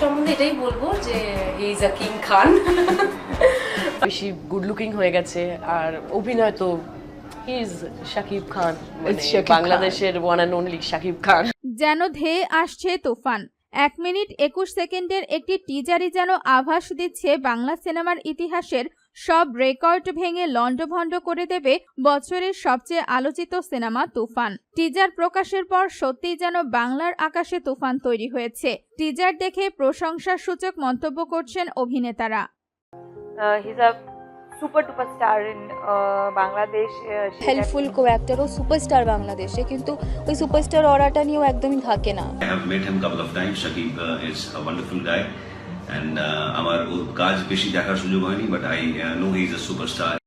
সম্বন্ধে এটাই বলব যে হি ইজ আ কিং খান। বেশি গুড লুকিং হয়ে গেছে আর অভিনয় তো হি ইজ শাকিব খান মানে শাকিব খান। বাংলাদেশের one and only Shakib Khan. যেন ধেয়ে আসছে তুফান। এক মিনিট একুশ সেকেন্ডের একটি টিজারই যেন আভাস দিচ্ছে বাংলা সিনেমার ইতিহাসের সব রেকর্ড ভেঙে লণ্ডভণ্ড করে দেবে বছরের সবচেয়ে আলোচিত সিনেমা তুফান টিজার প্রকাশের পর সত্যিই যেন বাংলার আকাশে তুফান তৈরি হয়েছে টিজার দেখে প্রশংসার সূচক মন্তব্য করছেন অভিনেতারা in uh, Bangladesh. Uh, she helpful co actor ও সুপারস্টার বাংলাদেশে কিন্তু ওই সুপারস্টার অরাটা নিয়েও একদমই থাকে না I have met him couple of times. Shakib uh, is a wonderful guy. And uh, আমার ওর কাজ বেশি দেখার সুযোগ হয়নি but I know he is a superstar